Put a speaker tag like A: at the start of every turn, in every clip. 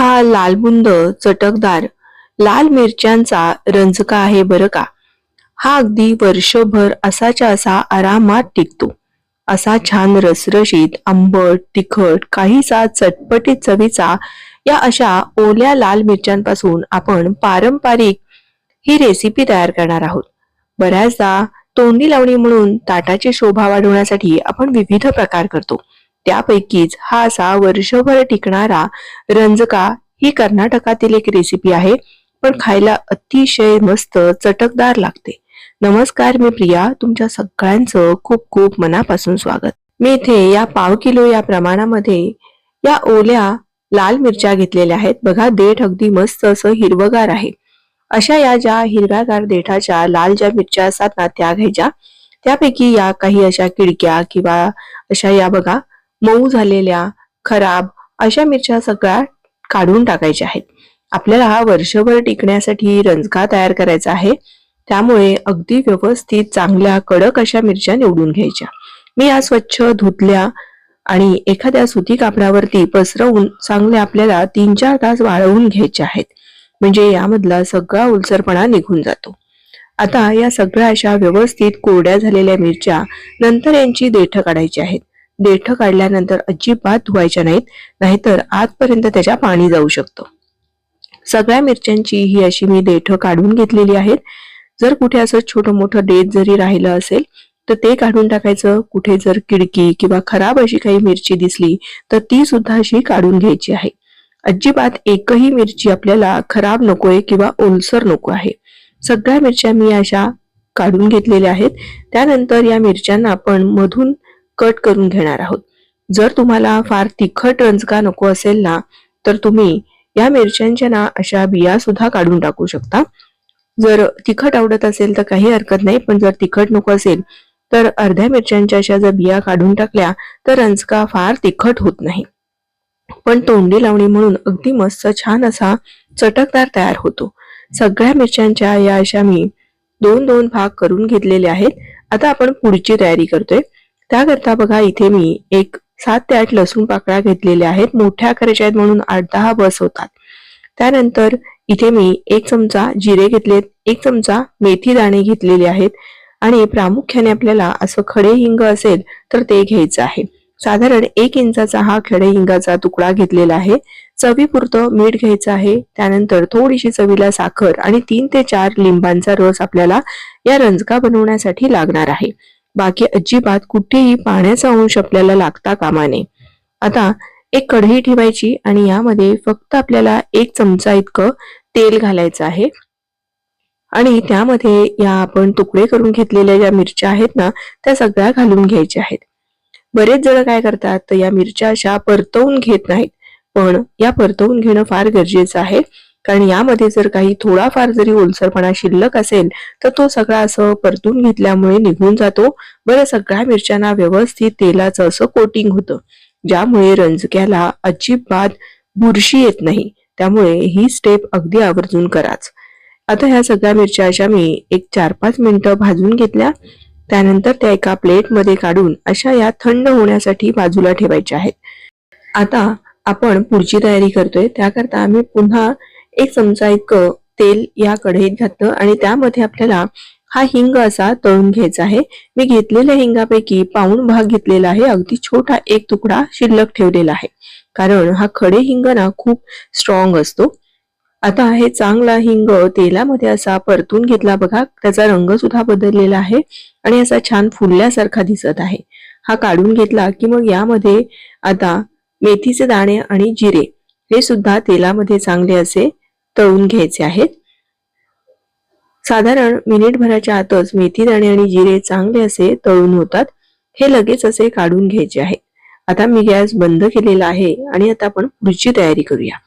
A: हा लालबुंद चटकदार लाल मिरच्यांचा रंजका आहे बरं का? हा अगदी वर्षभर असाच्या असा आरामात टिकतो. असा छान रसरशीत आंबट तिखट काहीसा चटपटीत चवीचा या अशा ओल्या लाल मिरच्यांपासून आपण पारंपरिक ही रेसिपी तयार करणार आहोत. बऱ्याचदा तोंडी लावणी म्हणून ताटाची शोभा वाढवण्यासाठी आपण विविध प्रकार करतो. त्यापैकीच हा असा वर्षभर टिकणारा रंजका ही कर्नाटकातील एक रेसिपी आहे. पण खायला अतिशय मस्त चटकदार लागते. नमस्कार मी प्रिया तुमच्या सगळ्यांचं खूप खूप मनापासून स्वागत. मी इथे या पाव किलो या प्रमाणामध्ये या ओल्या लाल मिरच्या घेतलेल्या आहेत. बघा देठ अगदी मस्त असं हिरवगार आहे. अशा या ज्या हिरव्यागार देठाच्या लाल ज्या मिरच्या असतात ना त्या घ्यायच्या. त्यापैकी या काही अशा किडक्या किंवा अशा या बघा मऊ झालेल्या खराब अशा मिरच्या सगळ्या काढून टाकायच्या आहेत. आपल्याला हा वर्षभर टिकण्यासाठी रंजका तयार करायचा आहे. त्यामुळे अगदी व्यवस्थित चांगल्या कडक अशा मिरच्या निवडून घ्यायच्या. मी या स्वच्छ धुतल्या आणि एखाद्या सुती कापडावरती पसरवून चांगल्या आपल्याला तीन चार तास वाळवून घ्यायच्या आहेत. म्हणजे यामधला सगळा उलसरपणा निघून जातो. आता या सगळ्या अशा व्यवस्थित कोरड्या झालेल्या मिरच्या नंतर यांची देठ काढायची आहेत. देठ काढल्यानंतर अजिबात धुवायच्या नाहीत नाहीतर आतपर्यंत त्याच्या पाणी जाऊ शकतं. सगळ्या मिरच्यांची ही अशी मी देठ काढून घेतलेली आहेत. जर कुठे असं छोटं मोठं देठ जरी राहिलं असेल तर ते काढून टाकायचं. कुठे जर किडकी किंवा खराब अशी काही मिरची दिसली तर ती सुद्धा अशी काढून घ्यायची आहे. अजिबात एकही मिरची आपल्याला खराब नकोय किंवा ओलसर नको आहे. सगळ्या मिरच्या मी अशा काढून घेतलेल्या आहेत. त्यानंतर या मिरच्यांना आपण मधून कट करून घेणार आहोत. जर तुम्हाला फार तिखट रंजका नको असेल ना तर तुम्ही या मिरच्यांच्या ना अशा बिया सुद्धा काढून टाकू शकता. जर तिखट आवडत असेल तर काही हरकत नाही पण जर तिखट नको असेल तर अर्ध्या मिरच्यांच्या अशा जर बिया काढून टाकल्या तर रंजका फार तिखट होत नाही. पण तोंडी लावणी म्हणून अगदी मस्त छान असा चटकदार तयार होतो. सगळ्या मिरच्यांच्या या अशा मी दोन दोन भाग करून घेतलेले आहेत. आता आपण पुढची तयारी करतोय. त्याकरता बघा इथे मी एक सात ते आठ लसूण पाकळ्या घेतलेल्या आहेत. मोठ्या आकाराच्या आहेत म्हणून आठ दहा बस होतात. त्यानंतर इथे मी एक चमचा जिरे घेतलेत एक चमचा मेथी दाणे घेतलेले आहेत आणि प्रामुख्याने आपल्याला असं खडे हिंग असेल तर ते घ्यायचं आहे. साधारण एक इंचाचा हा खडे हिंगाचा तुकडा घेतलेला आहे. चवीपुरतं मीठ घ्यायचं आहे. त्यानंतर थोडीशी चवीला साखर आणि तीन ते चार लिंबांचा रस आपल्याला या रंजका बनवण्यासाठी लागणार आहे. बाकी अजिबात कुठेही पाण्याचा अंश आपल्याला लागता कामा नये. आता एक कढई ठेवायची आणि यामध्ये फक्त आपल्याला एक चमचा इतकं तेल घालायचं आहे. आणि त्यामध्ये या आपण तुकडे करून घेतलेल्या ज्या मिरच्या आहेत ना त्या सगळ्या घालून घ्यायच्या आहेत. बरेच जण काय करतात तर या मिरच्या अशा परतवून घेत नाहीत. पण या परतवून घेणं फार गरजेचं आहे. कारण यामध्ये जर काही थोडाफार जरी ओलसरपणा शिल्लक असेल तर तो सगळा असं परतून घेतल्यामुळे निघून जातो. बरं सगळ्या मिरच्यांना व्यवस्थित तेलाचं असं कोटिंग होतं ज्यामुळे रंजक्याला अजिबात बुरशी येत नाही. त्यामुळे ही स्टेप अगदी आवर्जून कराच. आता ह्या सगळ्या मिरच्या अशा मी एक चार पाच मिनिटं भाजून घेतल्या. त्यानंतर त्या एका प्लेटमध्ये काढून अशा या थंड होण्यासाठी बाजूला ठेवायच्या आहेत. आता आपण पुढची तयारी करतोय. त्याकरता आम्ही पुन्हा एक चमचा इतकं तेल या कढईत घातलं आणि त्यामध्ये आपल्याला हा हिंग असा तळून घ्यायचा आहे. मी घेतलेल्या हिंगापैकी पाऊण भाग घेतलेला आहे. अगदी छोटा एक तुकडा शिल्लक ठेवलेला आहे. कारण हा खडे हिंग ना खूप स्ट्रॉंग असतो. आता हे चांगला हिंग तेलामध्ये असा परतून घेतला बघा. त्याचा रंग सुद्धा बदललेला आहे आणि असा छान फुलल्यासारखा दिसत आहे. हा काढून घेतला की मग यामध्ये आता मेथीचे दाणे आणि जिरे हे सुद्धा तेलामध्ये चांगले असे तळून घ्यायचे आहेत. साधारण मिनिटभराच्या आतच मेथी दाणे आणि जिरे चांगले असे तळून होतात. हे लगेच असे काढून घ्यायचे आहे आता मी गॅस बंद केलेला आहे आणि आता आपण पुढची तयारी करूया.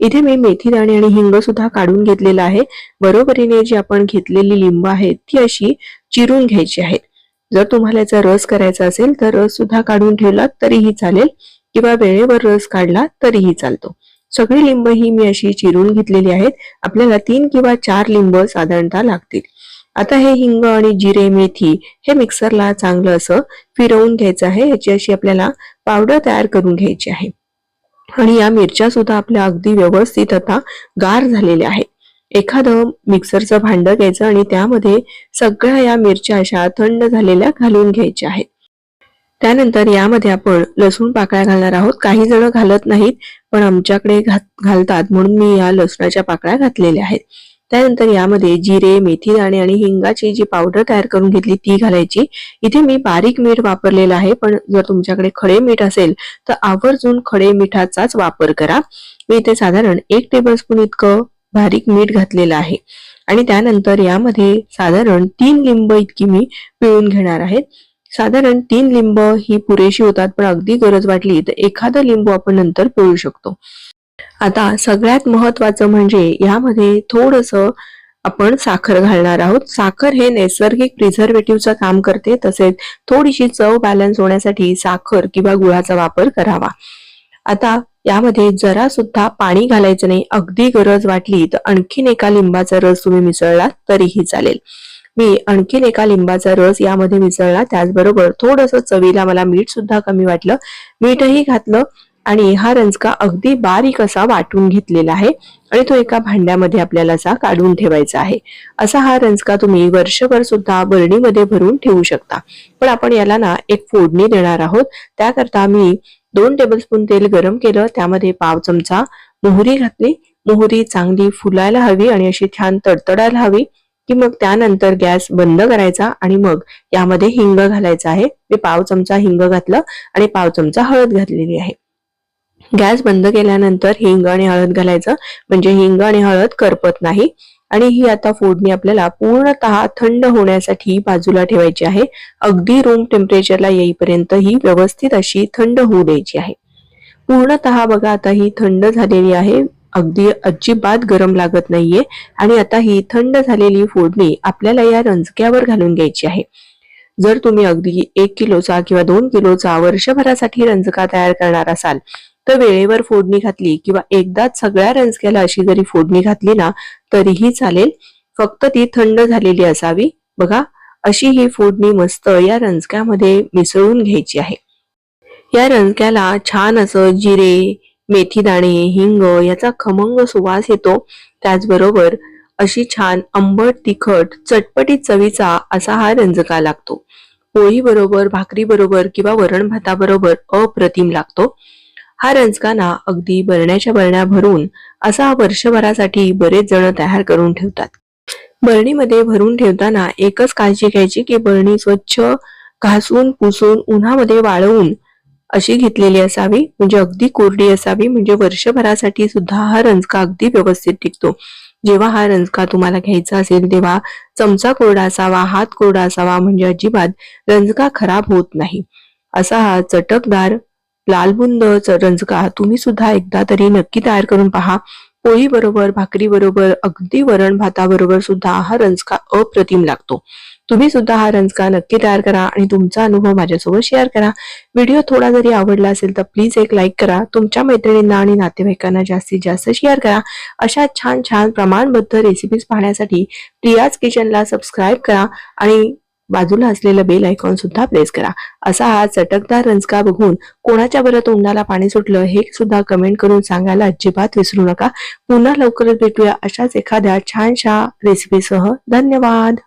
A: इथे मी मेथी दाणे आणि हिंग सुद्धा काढून घेतलेला आहे. बरोबरीने जी आपण घेतलेली लिंब आहे ती अशी चिरून घ्यायची आहेत. जर तुम्हाला याचा रस करायचा असेल तर रस सुद्धा काढून ठेवला तरीही चालेल किंवा वेळेवर रस काढला तरीही चालतो. सगळी लिंब ही मी अशी चिरून घेतलेली आहेत. आपल्याला तीन किंवा चार लिंब साधारणतः लागतील. आता हे हिंग आणि जिरे मेथी हे मिक्सरला चांगलं असं फिरवून घ्यायचं आहे. याची अशी आपल्याला पावडर तयार करून घ्यायची आहे. आणि या मिरच्या सुद्धा आपल्या अगदी व्यवस्थित आता गार झालेल्या आहेत. एखादं मिक्सरचं भांडं घ्यायचं आणि त्यामध्ये सगळ्या या मिरच्या अशा थंड झालेल्या घालून घ्यायच्या आहेत. त्यानंतर यामध्ये आपण लसूण पाकळ्या घालणार आहोत. काही जण घालत नाहीत. पण आमच्याकडे घात घालतात म्हणून मी या लसणाच्या पाकळ्या घातलेल्या आहेत. त्यानंतर यामध्ये जिरे मेथी दाणे आणि हिंगाची जी पावडर तयार करून घेतली ती घालायची. इथे मी बारीक मीठ वापरलेलं आहे पण जर तुमच्याकडे खडे मीठ असेल तर आवर्जून खडे मिठाचाच वापर करा. मी इथे साधारण एक टेबलस्पून इतकं बारीक मीठ घातलेलं आहे. आणि त्यानंतर यामध्ये साधारण तीन लिंब इतकी मी पिळून घेणार आहेत साधारण तीन लिंब ही पुरेशी होतात पण अगदी गरज वाटली तर एखादा लिंबू आपण नंतर पिळू शकतो. आता सगळ्यात महत्वाचं म्हणजे यामध्ये थोडस आपण साखर घालणार आहोत. साखर हे नैसर्गिक प्रिझर्वेटिव्हचं काम करते तसेच थोडीशी चव बॅलन्स होण्यासाठी साखर किंवा गुळाचा वापर करावा. आता यामध्ये जरा सुद्धा पाणी घालायचं नाही अगदी गरज वाटली तर आणखीन एका लिंबाचा रस तुम्ही मिसळला तरीही चालेल. मी आणखीन एका लिंबाचा रस यामध्ये मिसळला. त्याचबरोबर थोडस चवीला मला मीठ सुद्धा कमी वाटलं. मीठही घातलं आणि हा रंजका अगदी बारीक असा वाटून घेतलेला आहे आणि तो एका भांड्यामध्ये आपल्याला असा काढून ठेवायचा आहे. असा हा रंजका तुम्ही वर्षभर सुद्धा बरणीमध्ये भरून ठेवू शकता. पण आपण याला ना एक फोडणी देणार आहोत. त्याकरता मी दोन टेबलस्पून तेल गरम केलं. त्यामध्ये पाव चमचा मोहरी घातली. मोहरी चांगली फुलायला हवी आणि अशी छान तडतडायला हवी. की मग त्यानंतर गॅस बंद करायचा आणि मग यामध्ये हिंग घालायचा आहे. मी पाव चमचा हिंग घातलं आणि पाव चमचा हळद घातलेली आहे. गॅस बंद केल्यानंतर हिंग आणि हळद घालायचं. म्हणजे हिंग आणि हळद करपत नाही. आणि ही आता फोडणी आपल्याला पूर्णतः थंड होण्यासाठी बाजूला ठेवायची आहे. अगदी रूम टेम्परेचरला येईपर्यंत ही व्यवस्थित अशी थंड होऊ द्यायची आहे. पूर्णतः बघा आता ही थंड झालेली आहे. अगदी अजिबात गरम लागत नाहीये. आणि आता ही थंड झालेली फोडणी आपल्याला या रंजक्यावर घालून घ्यायची आहे. जर तुम्ही अगदी एक किलोचा किंवा दोन किलोचा वर्षभरासाठी रंजका तयार करणार असाल तर वेळेवर फोडणी घातली किंवा एकदाच सगळ्या रंजक्याला अशी जरी फोडणी घातली ना तरीही चालेल. फक्त ती थंड झालेली असावी. बघा अशी ही फोडणी मस्त या रंजक्यामध्ये मिसळून घ्यायची आहे. या रंजक्याला छान असं जिरे मेथी दाणे हिंग याचा खमंग सुवास येतो. त्याचबरोबर अशी छान आंबट तिखट चटपटीत चवीचा असा हा रंजका लागतो. पोळी बरोबर भाकरी बरोबर किंवा वरण भाताबरोबर अप्रतिम लागतो. हा रंजकाना अगदी बरण्याच्या बरण्या भरून असा वर्षभरासाठी बरेच जण तयार करून ठेवतात. बरणीमध्ये भरून ठेवताना एकच काळजी घ्यायची की बरणी स्वच्छ घासून पुसून उन्हामध्ये वाळवून अशी घेतलेली असावी. म्हणजे अगदी कोरडी असावी. म्हणजे वर्षभरासाठी सुद्धा हा रंजका अगदी व्यवस्थित टिकतो. जेव्हा हा रंजका तुम्हाला घ्यायचा असेल तेव्हा चमचा कोरडा असावा हात कोरडा असावा म्हणजे अजिबात रंजका खराब होत नाही. असा हा चटकदार लालबुंद रंजका तुम्ही सुद्धा एकदा तरी नक्की तयार करून पहा. पोळी बरोबर भाकरी बरोबर अगदी वरण भाताबरोबर सुद्धा हा रंजका अप्रतिम लागतो. तुम्ही सुद्धा हा रंजका नक्की तयार करा आणि तुमचा अनुभव माझ्यासोबत शेअर करा. व्हिडिओ थोडा जरी आवडला असेल तर प्लीज एक लाईक करा. तुमच्या मैत्रिणींना आणि नातेवाईकांना जास्तीत जास्त शेअर करा. अशा छान छान प्रमाणबद्ध रेसिपीज पाहण्यासाठी प्रियाज किचनला सबस्क्राईब करा आणि बाजूला असलेलं बेल आयकॉन सुद्धा प्रेस करा. असा हा चटकदार रंजका बघून कोणाच्या बरं तोंडाला पाणी सुटलं हे सुद्धा कमेंट करून सांगायला अजिबात विसरू नका. पुन्हा लवकरच भेटूया अशाच एखाद्या छानशा रेसिपीसह धन्यवाद!